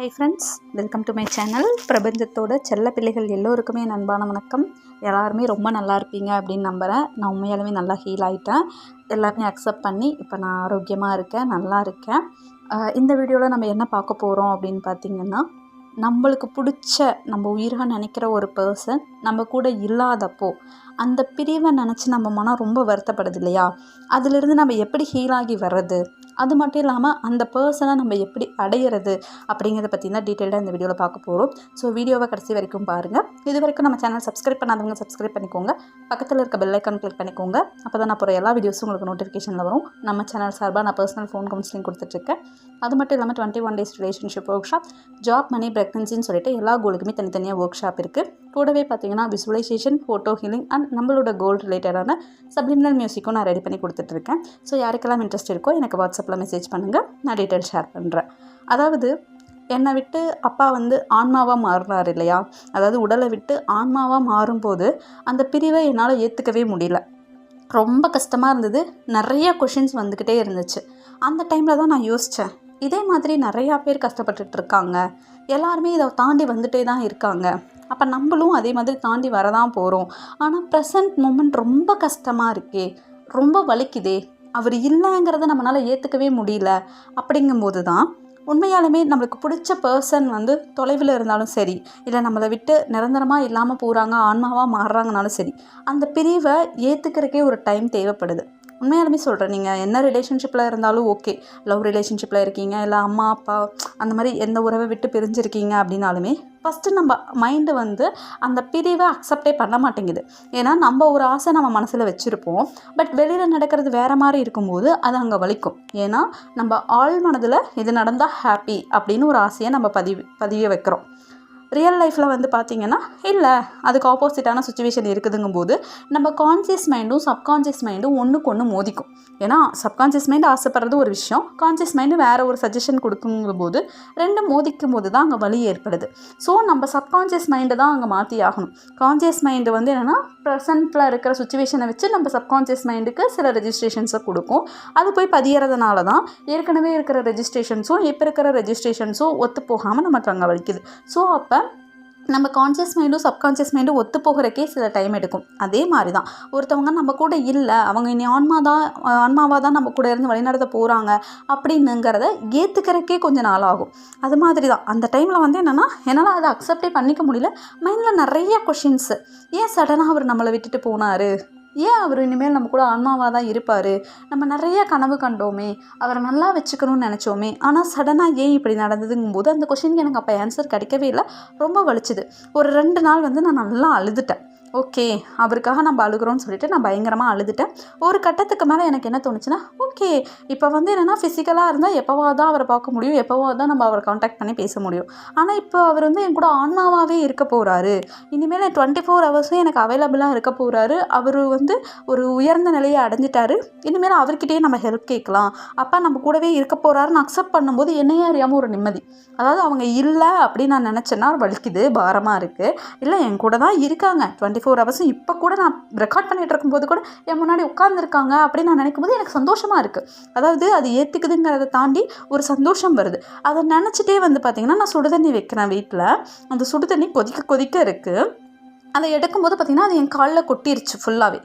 Hi friends welcome to my channel பிரபஞ்சத்தோட செல்ல பிள்ளைகள் எல்லோருக்குமே அன்பான வணக்கம். எல்லாருமே ரொம்ப நல்லா இருப்பீங்க அப்படின்னு நம்புகிறேன் நான் உண்மையாலுமே நல்லா ஹீல் ஆகிட்டேன் எல்லாருமே அக்செப்ட் பண்ணி இப்போ நான் ஆரோக்கியமாக இருக்கேன் நல்லா இருக்கேன். இந்த வீடியோவில் நம்ம என்ன பார்க்க போகிறோம் அப்படின்னு பார்த்தீங்கன்னா நம்மளுக்கு பிடிச்ச நம்ம உயிராக நினைக்கிற ஒரு பர்சன் நம்ம கூட இல்லாதப்போ அந்த பிரிவை நினச்சி நம்ம மனம் ரொம்ப வருத்தப்படுது இல்லையா? அதிலிருந்து நம்ம எப்படி ஹீல் ஆகி வர்றது? அது மட்டும் இல்லாமல் அந்த பர்சனை நம்ம எப்படி அடையிறது அப்படிங்கிறத பற்றி தான் டீட்டெயிலாக இந்த வீடியோவில் பார்க்க போகிறோம் ஸோ வீடியோவை கடைசி வரைக்கும் பாருங்கள் இது வரைக்கும் நம்ம சேனல் சப்ஸ்கிரைப் பண்ணாதவங்க சப்ஸ்கிரைப் பண்ணிக்கோங்க. பக்கத்தில் இருக்க பெல் ஐக்கான் கிளிக் பண்ணிக்கோங்க. அப்போ தான் நான் போகிற எல்லா வீடியோஸும் உங்களுக்கு நோட்டிஃபிகேஷனில் வரும். நம்ம சேனல் சார்பாக நான் பர்சனல் ஃபோன் கவுன்சிலிங் கொடுத்துட்ருக்கேன். அது மட்டும் இல்லாமல் twenty one days relationship workshop job money ப்ரெக்னன்சின்னு சொல்லிட்டு எல்லா கோலுக்குமே தனித்தனியாக ஒர்க் ஷாப் இருக்குது கூடவே பார்த்தீங்கன்னா விசுவலைசேஷன் ஃபோட்டோ ஹீலிங் அண்ட் நம்மளோட கோல் ரிலேட்டடான சப்ளிமினல் மியூசிக்கும் நான் ரெடி பண்ணி கொடுத்துட்ருக்கேன் ஸோ யாருக்கெல்லாம் இன்ட்ரெஸ்ட் இருக்கோ எனக்கு வாட்ஸ்அப்பில் மெசேஜ் பண்ணுங்கள் நான் டீட்டெயில் ஷேர் பண்ணுறேன் அதாவது என்னை விட்டு அப்பா வந்து ஆன்மாவாக மாறுறார் இல்லையா? அதாவது உடலை விட்டு ஆன்மாவாக மாறும்போது அந்த பிரிவை என்னால் ஏற்றுக்கவே முடியல. ரொம்ப கஷ்டமாக இருந்தது. நிறைய கொஷின்ஸ் வந்துக்கிட்டே இருந்துச்சு. அந்த டைமில் தான் நான் யோசித்தேன் இதே மாதிரி நிறையா பேர் கஷ்டப்பட்டுட்ருக்காங்க எல்லாருமே இதை தாண்டி வந்துட்டே தான் இருக்காங்க. அப்போ நம்மளும் அதே மாதிரி தாண்டி வரதான் போகிறோம் ஆனால் ப்ரெசன்ட் மூமெண்ட் ரொம்ப கஷ்டமாக இருக்கே ரொம்ப வலிக்குதே அவர் இல்லைங்கிறத நம்மளால் ஏற்றுக்கவே முடியல அப்படிங்கும்போது தான் உண்மையாலுமே நம்மளுக்கு பிடிச்ச பர்சன் வந்து தொலைவில் இருந்தாலும் சரி இல்லை நம்மளை விட்டு நிரந்தரமாக இல்லாமல் போகிறாங்க ஆன்மாவாக மாறுறாங்கனாலும் சரி அந்த பிரிவை ஏற்றுக்கிறக்கே ஒரு டைம் தேவைப்படுது. உண்மையாலுமே சொல்கிறேன் நீங்கள் என்ன ரிலேஷன்ஷிப்பில் இருந்தாலும் ஓகே லவ் ரிலேஷன்ஷிப்பில் இருக்கீங்க இல்லை அம்மா அப்பா அந்த மாதிரி எந்த உறவை விட்டு பிரிஞ்சிருக்கீங்க அப்படின்னாலுமே ஃபஸ்ட்டு நம்ம மைண்டு வந்து அந்த பிரிவை அக்செப்டே பண்ண மாட்டேங்குது. ஏன்னா நம்ம ஒரு ஆசை நம்ம மனசில் வச்சுருப்போம். பட் வெளியில் நடக்கிறது வேறு மாதிரி இருக்கும்போது அது அங்கே வலிக்கும். ஏன்னா நம்ம ஆள் மனதில் இது நடந்தால் ஹாப்பி அப்படின்னு ஒரு ஆசையை நம்ம பதிவு பதிய வைக்கிறோம். ரியல் லைஃப்பில் வந்து பார்த்திங்கன்னா இல்லை அதுக்கு ஆப்போசிட்டான சுச்சுவேஷன் இருக்குதுங்கும்போது நம்ம கான்சியஸ் மைண்டும் சப்கான்சியஸ் மைண்டும் ஒன்றுக்கு ஒன்று மோதிக்கும். ஏன்னா சப்கான்சியஸ் மைண்ட் ஆசைப்படுறது ஒரு விஷயம் கான்சியஸ் மைண்டு வேறு ஒரு சஜஷன் கொடுக்கும்போது ரெண்டும் மோதிக்கும் போது தான் அங்கே வலி ஏற்படுது. ஸோ நம்ம சப்கான்சியஸ் மைண்டை தான் அங்கே மாற்றி ஆகணும். கான்சியஸ் மைண்டு வந்து என்னென்னா ப்ரெசண்ட்டில் இருக்கிற சுச்சுவேஷனை வச்சு நம்ம சப்கான்சியஸ் மைண்டுக்கு சில ரெஜிஸ்ட்ரேஷன்ஸை கொடுக்கும். அது போய் பதியறதுனால தான் ஏற்கனவே இருக்கிற ரெஜிஸ்ட்ரேஷன்ஸும் இப்போ இருக்கிற ரெஜிஸ்ட்ரேஷன்ஸும் ஒத்து போகாமல் நமக்கு அங்கே வலிக்குது. ஸோ அப்போ நம்ம கான்சியஸ் மைண்டும் சப்கான்சியஸ் மைண்டும் ஒத்து போகிறக்கே சில டைம் எடுக்கும். அதே மாதிரி தான் ஒருத்தவங்க நம்ம கூட இல்லை அவங்க இனி ஆன்மா தான் ஆன்மாவாக தான் நம்ம கூட இருந்து வழிநடத்த போகிறாங்க அப்படின்னுங்கிறத ஏற்றுக்கிறக்கே கொஞ்சம் நாள் ஆகும். அது மாதிரி தான் அந்த டைமில் வந்து என்னென்னா என்னால் அதை அக்செப்டே பண்ணிக்க முடியல. மைண்டில் நிறைய கொஷின்ஸு ஏன் சடனாக அவர் நம்மளை விட்டுட்டு போனார்? ஏன் அவர் இனிமேல் நம்ம கூட ஆன்மாவாக தான் இருப்பார்? நம்ம நிறைய கனவு கண்டோமே அவரை நல்லா வச்சுக்கணும்னு நினச்சோமே ஆனால் சடனாக ஏன் இப்படி நடந்ததுங்கும்போது அந்த கொஷினுக்கு எனக்கு அப்போ ஆன்சர் கிடைக்கவே இல்லை. ரொம்ப வலிச்சுது. ஒரு ரெண்டு நாள் வந்து நான் நல்லா அழுதுட்டேன். ஓகே அவருக்காக நம்ம அழுகிறோம்னு சொல்லிட்டு நான் பயங்கரமாக அழுதுட்டேன். ஒரு கட்டத்துக்கு மேலே எனக்கு என்ன தோணுச்சுன்னா ஓகே இப்போ வந்து என்னென்னா ஃபிசிக்கலாக இருந்தால் எப்போவா தான் அவரை பார்க்க முடியும் எப்போவா தான் நம்ம அவரை காண்டாக்ட் பண்ணி பேச முடியும். ஆனால் இப்போ அவர் வந்து என் கூட ஆன்மாவாகவே இருக்க போகிறாரு இனிமேல் டுவெண்ட்டி ஃபோர் ஹவர்ஸும் எனக்கு அவைலபிளாக இருக்க போகிறாரு அவர் வந்து ஒரு உயர்ந்த நிலையை அடைஞ்சிட்டாரு. இனிமேல் அவர்கிட்டயே நம்ம ஹெல்ப் கேட்கலாம். அப்பா நம்ம கூடவே இருக்க போகிறாருன்னு அக்செப்ட் பண்ணும்போது என்னையே அறியாமல் ஒரு நிம்மதி. அதாவது அவங்க இல்லை அப்படின்னு நான் நினச்சேன்னா வலிக்குது பாரமாக இருக்குது இல்லை என் கூட தான் இருக்காங்க. டுவெண்ட்டி ஃபோர் ஹவர்ஸும் இப்போ கூட நான் ரெக்கார்ட் பண்ணிகிட்டு இருக்கும்போது கூட என் முன்னாடி உட்காந்துருக்காங்க அப்படின்னு நான் நினைக்கும் போது எனக்கு சந்தோஷமாக இருக்குது அதாவது அது ஏற்றுக்குதுங்கிறத தாண்டி ஒரு சந்தோஷம் வருது. அதை நினச்சிட்டே வந்து பார்த்திங்கன்னா நான் சுடுதண்ணி வைக்கிறேன் வீட்டில் அந்த சுடுதண்ணி கொதிக்க கொதிக்க இருக்குது அதை எடுக்கும்போது பார்த்திங்கன்னா அது என் காலில் கொட்டிருச்சு ஃபுல்லாகவே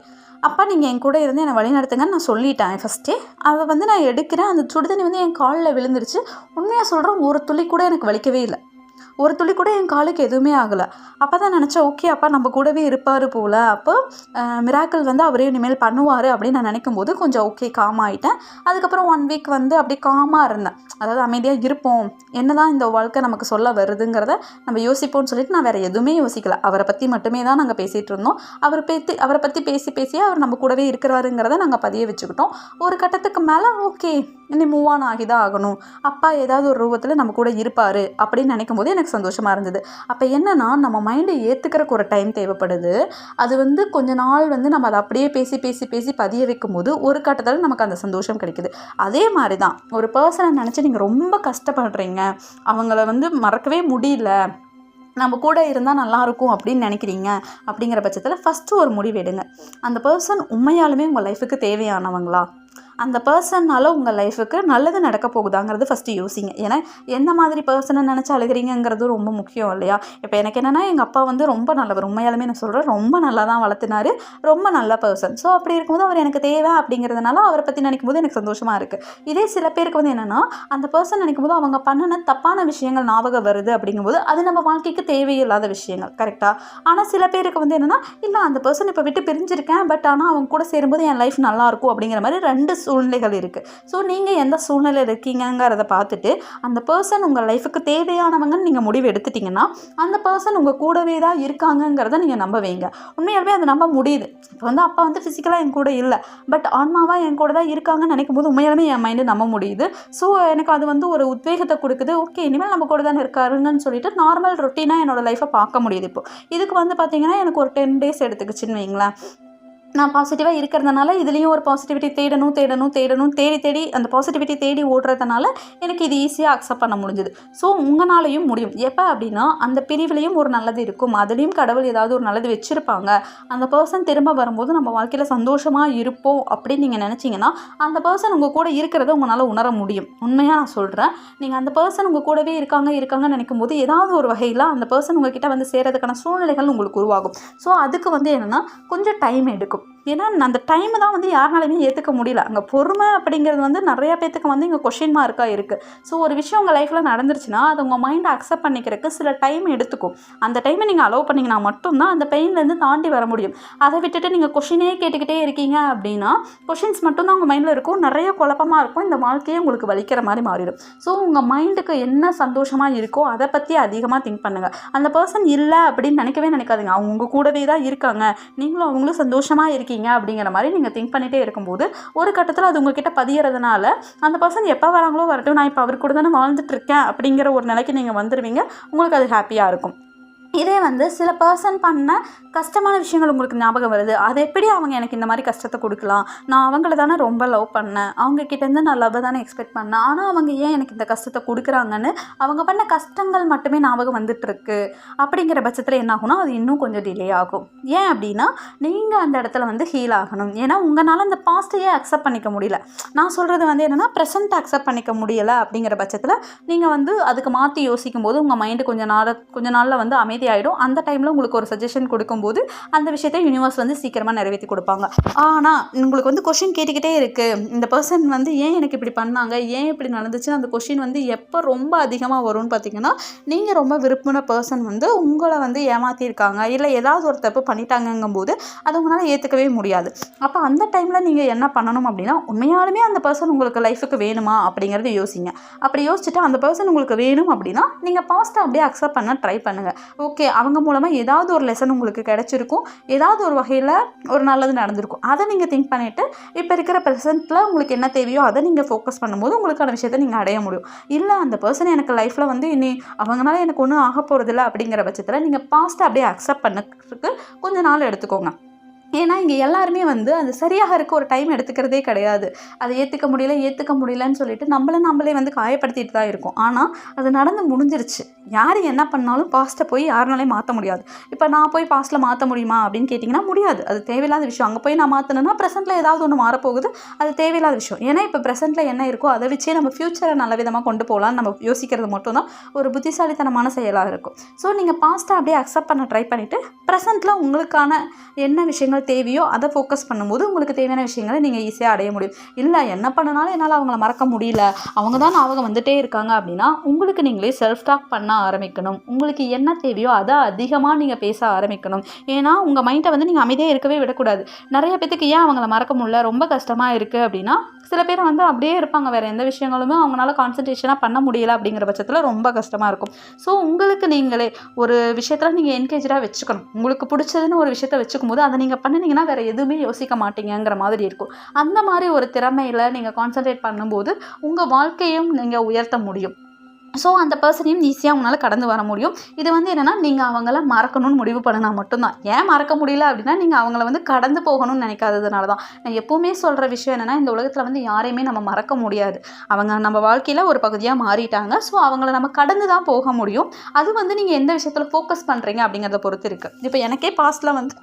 அப்பா நீங்கள் என் கூட இருந்து என்னை வழி நடத்துங்கன்னு நான் சொல்லிட்டேன் ஃபஸ்ட்டே அதை வந்து நான் எடுக்கிறேன். அந்த சுடுதண்ணி வந்து என் காலில் விழுந்துருச்சு. உண்மையாக சொல்கிறேன் ஒரு துளி கூட எனக்கு வலிக்கவே இல்லை. ஒரு துளி கூட என் காலுக்கு எதுவுமே ஆகலை. அப்போ தான் நினச்சேன் ஓகே அப்பா நம்ம கூடவே இருப்பார் போல். அப்போ மிராக்கள் வந்து அவரே இனிமேல் பண்ணுவார் அப்படின்னு நான் நினைக்கும் போது கொஞ்சம் ஓகே காம் ஆகிட்டேன் அதுக்கப்புறம் ஒன் வீக் வந்து அப்படி காமாக இருந்தேன். அதாவது அமைதியாக இருப்போம். என்ன தான் இந்த வாழ்க்கை நமக்கு சொல்ல வருதுங்கிறத நம்ம யோசிப்போம்னு சொல்லிட்டு நான் வேறு எதுவுமே யோசிக்கல. அவரை பற்றி மட்டுமே தான் நாங்கள் பேசிகிட்டு இருந்தோம். அவர் பேசி அவரை பற்றி பேசி பேசி அவர் நம்ம கூடவே இருக்கிறாருங்கிறத நாங்கள் பதிய வச்சுக்கிட்டோம். ஒரு கட்டத்துக்கு மேலே ஓகே இனி மூவ் ஆன் ஆகி தான் ஆகணும். அப்பா ஏதாவது ஒரு ரூபத்தில் நம்ம கூட இருப்பார் அப்படின்னு நினைக்கும் போது எனக்கு சந்தோஷமாக இருந்தது. அப்போ என்னென்னா நம்ம மைண்டை ஏற்றுக்கிறக்கு ஒரு டைம் தேவைப்படுது. அது வந்து கொஞ்ச நாள் வந்து நம்ம அதை அப்படியே பேசி பேசி பேசி பதிய வைக்கும் போது ஒரு கட்டத்தில் நமக்கு அந்த சந்தோஷம் கிடைக்குது. அதே மாதிரி தான் ஒரு பர்சனை நினச்சி நீங்கள் ரொம்ப கஷ்டப்படுறீங்க. அவங்கள வந்து மறக்கவே முடியல. நம்ம கூட இருந்தால் நல்லாயிருக்கும் அப்படின்னு நினைக்கிறீங்க. அப்படிங்கிற பட்சத்தில் ஃபஸ்ட்டு ஒரு முடிவு எடுங்க. அந்த பர்சன் உண்மையாலுமே உங்கள் லைஃபுக்கு தேவையானவங்களா? அந்த பர்சன்னால் உங்கள் லைஃபுக்கு நல்லது நடக்க போகுதாங்கிறது ஃபஸ்ட்டு யோசிங்க. ஏன்னா எந்த மாதிரி பர்சனை நினச்சி அழுகிறீங்கிறது ரொம்ப முக்கியம் இல்லையா? இப்போ எனக்கு என்னென்னா எங்கள் அப்பா வந்து ரொம்ப நல்லவர். உண்மையாலுமே நான் சொல்கிறேன் ரொம்ப நல்லா தான் வளர்த்துனாரு ரொம்ப நல்ல பர்சன் ஸோ அப்படி இருக்கும்போது அவர் எனக்கு தேவை அப்படிங்கிறதுனால அவரை பற்றி நினைக்கும் போது எனக்கு சந்தோஷமாக இருக்குது இதே சில பேருக்கு வந்து என்னென்னா அந்த பர்சன் நினைக்கும் போது அவங்க பண்ணின தப்பான விஷயங்கள் ஞாபகம் வருது அப்படிங்கும்போது அது நம்ம வாழ்க்கைக்கு தேவையில்லாத விஷயங்கள் கரெக்டாக ஆனால் சில பேருக்கு வந்து என்னென்னா இல்லை அந்த பர்சன் இப்போ விட்டு பிரிஞ்சிருக்கேன் பட் ஆனால் அவங்க கூட சேரும்போது என் லைஃப் நல்லாயிருக்கும் அப்படிங்கிற மாதிரி ரெண்டு சூழ்நிலைகள் இருக்குது ஸோ நீங்கள் எந்த சூழ்நிலையில் இருக்கீங்கங்கிறத பார்த்துட்டு அந்த பர்சன் உங்கள் லைஃபுக்கு தேவையானவங்கன்னு நீங்கள் முடிவு எடுத்துட்டிங்கன்னா அந்த பர்சன் உங்கள் கூடவே தான் இருக்காங்கங்கிறத நீங்கள் நம்ப வைங்க. உண்மையாலுமே அதை நம்ப முடியுது. இப்போ வந்து அப்பா வந்து ஃபிசிக்கலாக என் கூட இல்லை. பட் ஆன்மாவாக என் கூட தான் இருக்காங்கன்னு நினைக்கும் போது உண்மையாலுமே என் மைண்டு நம்ப முடியுது. ஸோ எனக்கு அது வந்து ஒரு உத்வேகத்தை கொடுக்குது. ஓகே இனிமேல் நம்ம கூட தானே இருக்காருங்கன்னு சொல்லிட்டு நார்மல் ரொட்டீனாக என்னோடய லைஃப்பை பார்க்க முடியுது இப்போ. இதுக்கு வந்து பார்த்திங்கன்னா எனக்கு ஒரு டென் டேஸ் எடுத்துக்கிச்சுன்னு வைங்களேன். நான் பாசிட்டிவாக இருக்கிறதுனால இதுலேயும் ஒரு பாசிட்டிவிட்டி தேடணும் தேடணும் தேடணும் தேடி தேடி அந்த பாசிட்டிவிட்டி தேடி ஓடுறதுனால எனக்கு இது ஈஸியாக அக்செப்ட் பண்ண முடிஞ்சுது. ஸோ உங்களாலையும் முடியும். எப்போ அப்படின்னா அந்த பிரிவுலேயும் ஒரு நல்லது இருக்கும். அதுலேயும் கடவுள் ஏதாவது ஒரு நல்லது வச்சுருப்பாங்க. அந்த பர்சன் திரும்ப வரும்போது நம்ம வாழ்க்கையில் சந்தோஷமாக இருப்போம் அப்படின்னு நீங்கள் நினச்சிங்கன்னா அந்த பர்சன் உங்கள் கூட இருக்கிறத உங்களால் உணர முடியும். உண்மையாக நான் சொல்கிறேன் நீங்கள் அந்த பர்சன் உங்கள் கூடவே இருக்காங்க இருக்காங்கன்னு நினைக்கும் போது ஏதாவது ஒரு வகையில் அந்த பர்சன் உங்ககிட்ட வந்து சேரதுக்கான சூழ்நிலைகள் உங்களுக்கு உருவாகும். ஸோ அதுக்கு வந்து என்னென்னா கொஞ்சம் டைம் எடுக்கும். out. ஏன்னா அந்த டைம் தான் வந்து யாருனாலையுமே ஏற்றுக்க முடியல. அங்கே பொறுமை அப்படிங்கிறது வந்து நிறைய பேத்துக்கு வந்து இங்கே கொஷின் மார்க்காக இருக்குது ஸோ ஒரு விஷயம் உங்கள் லைஃப்பில் நடந்துருச்சுன்னா அது உங்கள் மைண்டை அக்செப்ட் பண்ணிக்கிறதுக்கு சில டைம் எடுத்துக்கும். அந்த டைமை நீங்கள் அலோவ் பண்ணிங்கன்னா மட்டும்தான் அந்த பெயின்லேருந்து தாண்டி வர முடியும். அதை விட்டுட்டு நீங்கள் கொஷினே கேட்டுக்கிட்டே இருக்கீங்க அப்படின்னா கொஷின்ஸ் மட்டும்தான் உங்கள் மைண்டில் இருக்கும். நிறைய குழப்பமாக இருக்கும். இந்த வாழ்க்கையே உங்களுக்கு வலிக்கிற மாதிரி மாறிடும். ஸோ உங்கள் மைண்டுக்கு என்ன சந்தோஷமாக இருக்கோ அதை பற்றி அதிகமாக திங்க் பண்ணுங்கள் அந்த பர்சன் இல்லை அப்படின்னு நினைக்கவே நினைக்காதீங்க. அவங்க உங்கள் கூடவே தான் இருக்காங்க. நீங்களும் அவங்களும் சந்தோஷமாக இருக்கீங்க. அப்படிங்கிற மாதிரி நீங்கள் திங்க் பண்ணிகிட்டே இருக்கும்போது ஒரு கட்டத்தில் அது உங்ககிட்ட பதியறதுனால அந்த பர்சன் எப்போ வராங்களோ வரட்டும் நான் இப்போ அவர் கூட தானே வாழ்ந்துட்டு இருக்கேன் அப்படிங்கிற ஒரு நிலைக்கு நீங்கள் வந்துடுவீங்க உங்களுக்கு அது ஹாப்பியாக இருக்கும். இதே வந்து சில பர்சன் பண்ண கஷ்டமான விஷயங்கள் உங்களுக்கு ஞாபகம் வருது. அது எப்படி அவங்க எனக்கு இந்த மாதிரி கஷ்டத்தை கொடுக்கலாம்? நான் அவங்கள தானே ரொம்ப லவ் பண்ணேன். அவங்க கிட்டேருந்து நான் லவ் தானே எக்ஸ்பெக்ட் பண்ணேன். ஆனால் அவங்க ஏன் எனக்கு இந்த கஷ்டத்தை கொடுக்குறாங்கன்னு அவங்க பண்ண கஷ்டங்கள் மட்டுமே ஞாபகம் வந்துட்டுருக்கு. அப்படிங்கிற பட்சத்தில் என்ன ஆகும்னா அது இன்னும் கொஞ்சம் டிலே ஆகும். ஏன் அப்படின்னா நீங்கள் அந்த இடத்துல வந்து ஹீல் ஆகணும். ஏன்னா உங்களால் அந்த பாஸ்ட்டையே அக்செப்ட் பண்ணிக்க முடியல. நான் சொல்கிறது வந்து என்னென்னா ப்ரெசண்ட் அக்செப்ட் பண்ணிக்க முடியலை அப்படிங்கிற பட்சத்தில் நீங்கள் வந்து அதுக்கு மாற்றி யோசிக்கும் போது உங்கள் மைண்டு கொஞ்சம் நாள் கொஞ்ச நாளில் வந்து அமைதி ஆகிடும் அந்த டைமில் உங்களுக்கு ஒரு சஜஷன் கொடுக்கும்போது அந்த விஷயத்தை யூனிவர்ஸ் வந்து சீக்கிரமாக நிறைவேற்றி கொடுப்பாங்க. ஆனால் உங்களுக்கு வந்து கொஷின் கேட்டுக்கிட்டே இருக்குது இந்த பர்சன் வந்து ஏன் எனக்கு இப்படி பண்ணாங்க? ஏன் இப்படி நடந்துச்சுன்னு அந்த கொஷின் வந்து எப்போ ரொம்ப அதிகமாக வரும்னு பார்த்தீங்கன்னா நீங்கள் ரொம்ப விரும்பின பர்சன் வந்து உங்களை வந்து ஏமாற்றிருக்காங்க இல்லை ஏதாவது ஒரு தப்பு பண்ணிட்டாங்கங்கும்போது அதை உங்களால் ஏற்றுக்கவே முடியாது. அப்போ அந்த டைமில் நீங்கள் என்ன பண்ணணும் அப்படின்னா உண்மையாலுமே அந்த பர்சன் உங்களுக்கு லைஃபுக்கு வேணுமா அப்படிங்கிறத யோசிங்க. அப்படி யோசிச்சுட்டு அந்த பர்சன் உங்களுக்கு வேணும் அப்படின்னா நீங்கள் பாஸ்ட்டை அப்படியே அக்செப்ட் பண்ண ட்ரை பண்ணுங்கள் ஓகே அவங்க மூலமாக ஏதாவது ஒரு லெசன் உங்களுக்கு கிடச்சிருக்கும். ஏதாவது ஒரு வகையில் ஒரு நல்லது நடந்திருக்கும். அதை நீங்கள் திங்க் பண்ணிவிட்டு இப்போ இருக்கிற ப்ரெசென்ட்டில் உங்களுக்கு என்ன தேவையோ அதை நீங்கள் ஃபோக்கஸ் பண்ணும்போது உங்களுக்கான விஷயத்தை நீங்கள் அடைய முடியும். இல்லை அந்த பர்சன் எனக்கு லைஃப்பில் வந்து இனி அவங்களால எனக்கு ஒன்றும் ஆக போகிறதில்ல அப்படிங்கிற பட்சத்தில் நீங்கள் பாஸ்ட்டை அப்படியே அக்செப்ட் பண்ணுறதுக்கு கொஞ்சம் நாள் எடுத்துக்கோங்க. ஏன்னா இங்கே எல்லாருமே வந்து அது சரியாக இருக்க ஒரு டைம் எடுத்துக்கிறதே கிடையாது. அதை ஏற்றுக்க முடியல ஏற்றுக்க முடியலன்னு சொல்லிட்டு நம்மளை நம்மளே வந்து காயப்படுத்திட்டு தான் இருக்கும். ஆனால் அது நடந்து முடிஞ்சிருச்சு. யார் என்ன பண்ணாலும் பாஸ்ட்டை போய் யாருனாலையும் மாற்ற முடியாது. இப்போ நான் போய் பாஸ்ட்டில் மாற்ற முடியுமா அப்படின்னு கேட்டிங்கன்னா முடியாது. அது தேவையில்லாத விஷயம். அங்கே போய் நான் மாற்றணும்னா ப்ரெசென்ட்டில் ஏதாவது ஒன்று மாறப்போகுது. அது தேவையில்லாத விஷயம். ஏன்னா இப்போ ப்ரெசென்ட்டில் என்ன இருக்கோ அதை வச்சே நம்ம ஃப்யூச்சரை நல்ல விதமாக கொண்டு போகலான்னு நம்ம யோசிக்கிறது மட்டும்தான் ஒரு புத்திசாலித்தனமான செயலாக இருக்கும். ஸோ நீங்கள் பாஸ்ட்டை அப்படியே அக்செப்ட் பண்ண ட்ரை பண்ணிவிட்டு ப்ரெசென்ட்டில் உங்களுக்கான என்ன விஷயங்கள் தேவையோ அதை ஃபோக்கஸ் பண்ணும்போது உங்களுக்கு தேவையான விஷயங்களை நீங்கள் ஈஸியாக அடைய முடியும். இல்லை என்ன பண்ணனாலும் என்னால் அவங்கள மறக்க முடியல. அவங்க தான் அவங்க வந்துட்டே இருக்காங்க அப்படின்னா உங்களுக்கு நீங்களே செல்ஃப் டாக் பண்ண ஆரம்பிக்கணும். உங்களுக்கு என்ன தேவையோ அதை அதிகமாக நீங்கள் பேச ஆரம்பிக்கணும். ஏன்னா உங்கள் மைண்டை வந்து நீங்கள் அமைதியாக இருக்கவே விடக்கூடாது. நிறைய பேத்துக்கு ஏன் அவங்கள மறக்க முடியல? ரொம்ப கஷ்டமாக இருக்குது அப்படின்னா சில பேர் வந்து அப்படியே இருப்பாங்க. வேறு எந்த விஷயங்களுமே அவங்களால கான்சன்ட்ரேஷனாக பண்ண முடியல அப்படிங்கிற பட்சத்தில் ரொம்ப கஷ்டமாக இருக்கும். ஸோ உங்களுக்கு நீங்களே ஒரு விஷயத்தில் நீங்கள் என்கேஜாக வச்சுக்கணும். உங்களுக்கு பிடிச்சதுன்னு ஒரு விஷயத்த வச்சுக்கும் போது அதை நீங்கள் பண்ணினீங்கன்னா வேறு எதுவுமே யோசிக்க மாட்டீங்கங்கிற மாதிரி இருக்கும். அந்த மாதிரி ஒரு திறமையில் நீங்கள் கான்சன்ட்ரேட் பண்ணும்போது உங்கள் வாழ்க்கையும் நீங்கள் உயர்த்த முடியும். ஸோ அந்த பர்சனையும் ஈஸியாக உங்களால் கடந்து வர முடியும். இது வந்து என்னென்னா நீங்கள் அவங்கள மறக்கணும்னு முடிவு பண்ணினா மட்டும்தான். ஏன் மறக்க முடியல அப்படின்னா நீங்கள் அவங்கள வந்து கடந்து போகணும்னு நினைக்காததுனால தான் நான் எப்போவுமே சொல்கிற விஷயம் என்னென்னா இந்த உலகத்தில் வந்து யாரையுமே நம்ம மறக்க முடியாது. அவங்க நம்ம வாழ்க்கையில் ஒரு பகுதியாக மாறிட்டாங்க. ஸோ அவங்கள நம்ம கடந்து தான் போக முடியும். அது வந்து நீங்கள் எந்த விஷயத்தில் ஃபோக்கஸ் பண்ணுறீங்க அப்படிங்கிறத பொறுத்து இருக்குது இப்போ எனக்கே பாஸ்ட்டில் வந்து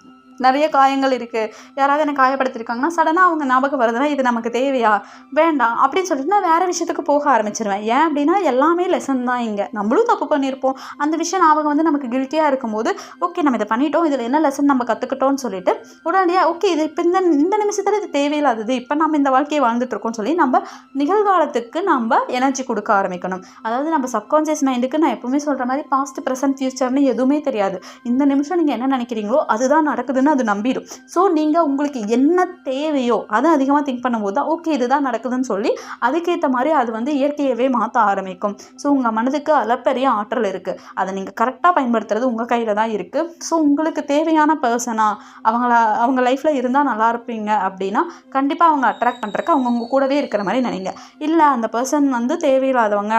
நிறைய காயங்கள் இருக்குது யாராவது என்னை காயப்படுத்திருக்காங்கன்னா சடனாக அவங்க ஞாபகம் வருதுன்னா இது நமக்கு தேவையா? வேண்டாம். அப்படின்னு சொல்லிட்டு நான் வேறு விஷயத்துக்கு போக ஆரம்பிச்சிருவேன். ஏன் அப்படின்னா எல்லாமே லெசன் தான் இங்கே. நம்மளும் தப்பு பண்ணியிருப்போம் அந்த விஷயம் ஞாபகம் வந்து நமக்கு கில்ட்டியாக இருக்கும்போது ஓகே நம்ம இதை பண்ணிட்டோம். இதில் என்ன லெசன் நம்ம கற்றுக்கிட்டோம்னு சொல்லிட்டு உடனடியாக ஓகே இது இப்போ இந்த இந்த நிமிஷத்தில் இது தேவையில்லாதது. இப்போ நம்ம இந்த வாழ்க்கையை வாழ்ந்துட்டுருக்கோம்னு சொல்லி நம்ம நிகழ்காலத்துக்கு நம்ம எனர்ஜி கொடுக்க ஆரம்பிக்கணும். அதாவது நம்ம சப்கான்ஷியஸ் மைண்டுக்கு நான் எப்பவுமே சொல்கிற மாதிரி பாஸ்ட் ப்ரெசன்ட் ஃபியூச்சர்னு எதுவுமே தெரியாது. இந்த நிமிஷம் நீங்கள் என்ன நினைக்கிறீங்களோ அதுதான் நடக்குது நடக்குதுன்னு அது நம்பிடும் ஸோ நீங்கள் உங்களுக்கு என்ன தேவையோ அதை அதிகமாக திங்க் பண்ணும்போது தான் ஓகே இதுதான் நடக்குதுன்னு சொல்லி அதுக்கேற்ற மாதிரி அது வந்து இயற்கையவே மாற்ற ஆரம்பிக்கும். ஸோ உங்கள் மனதுக்கு அளப்பரிய ஆற்றல் இருக்குது அதை நீங்கள் கரெக்டாக பயன்படுத்துறது உங்கள் கையில் தான் இருக்குது ஸோ உங்களுக்கு தேவையான பர்சனாக அவங்கள அவங்க லைஃப்பில் இருந்தால் நல்லா இருப்பீங்க அப்படின்னா கண்டிப்பாக அவங்க அட்ராக்ட் பண்ணுறக்கு அவங்க உங்கள் கூடவே இருக்கிற மாதிரி நினைங்க. இல்லை அந்த பர்சன் வந்து தேவையில்லாதவங்க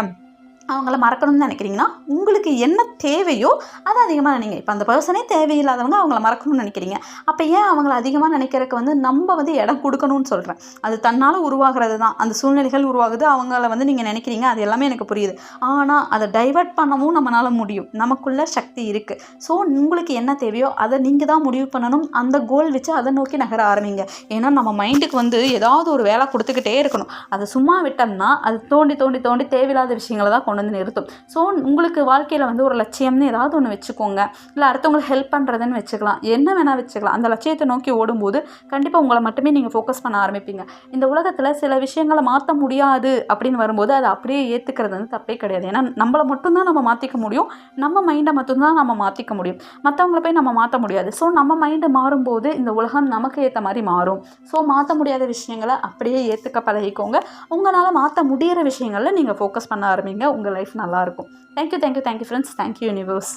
அவங்கள மறக்கணும்னு நினைக்கிறீங்கன்னா உங்களுக்கு என்ன தேவையோ அதை அதிகமாக நினைங்க. இப்போ அந்த பர்சனே தேவையில்லாதவங்க அவங்கள மறக்கணும்னு நினைக்கிறீங்க. அப்போ ஏன் அவங்கள அதிகமாக நினைக்கிறதுக்கு வந்து நம்ம வந்து இடம் கொடுக்கணும்னு சொல்கிறேன் அது தன்னால் உருவாகிறது தான். அந்த சூழ்நிலைகள் உருவாகுது. அவங்கள வந்து நீங்கள் நினைக்கிறீங்க. அது எல்லாமே எனக்கு புரியுது. ஆனால் அதை டைவர்ட் பண்ணவும் நம்மளால் முடியும். நமக்குள்ள சக்தி இருக்குது ஸோ உங்களுக்கு என்ன தேவையோ அதை நீங்கள் தான் முடிவு பண்ணணும். அந்த கோல் வச்சு அதை நோக்கி நகர ஆரம்பிங்க. ஏன்னா நம்ம மைண்டுக்கு வந்து ஏதாவது ஒரு வேலை கொடுத்துக்கிட்டே இருக்கணும். அதை சும்மா விட்டோம்னா அது தோண்டி தோண்டி தோண்டி தேவையில்லாத விஷயங்களை தான் கொண்டு வந்து நிறுத்தும். ஸோ உங்களுக்கு வாழ்க்கையில் வந்து ஒரு லட்சியம்னு ஏதாவது ஒன்று வச்சுக்கோங்க. இல்லை அடுத்தவங்களுக்கு ஹெல்ப் பண்ணுறதுன்னு வச்சுக்கலாம். என்ன வேணால் வச்சுக்கலாம். அந்த லட்சியத்தை நோக்கி ஓடும்போது கண்டிப்பாக உங்களை மட்டுமே நீங்கள் ஃபோக்கஸ் பண்ண ஆரம்பிப்பீங்க. இந்த உலகத்தில் சில விஷயங்களை மாற்ற முடியாது அப்படின்னு வரும்போது அதை அப்படியே ஏற்றுக்கிறது வந்து தப்பே கிடையாது. ஏன்னா நம்மளை மட்டும்தான் நம்ம மாற்றிக்க முடியும். நம்ம மைண்டை மட்டும்தான் நம்ம மாற்றிக்க முடியும். மற்றவங்கள போய் நம்ம மாற்ற முடியாது. ஸோ நம்ம மைண்டு மாறும்போது இந்த உலகம் நமக்கு ஏற்ற மாதிரி மாறும். ஸோ மாற்ற முடியாத விஷயங்களை அப்படியே ஏற்றுக்க பழகிக்கோங்க. உங்களால் மாற்ற முடியிற விஷயங்களில் நீங்கள் ஃபோக்கஸ் பண்ண ஆரம்பிங்க. உங்கள் லைஃப் நல்லாயிருக்கும் thank you thank you thank you friends thank you universe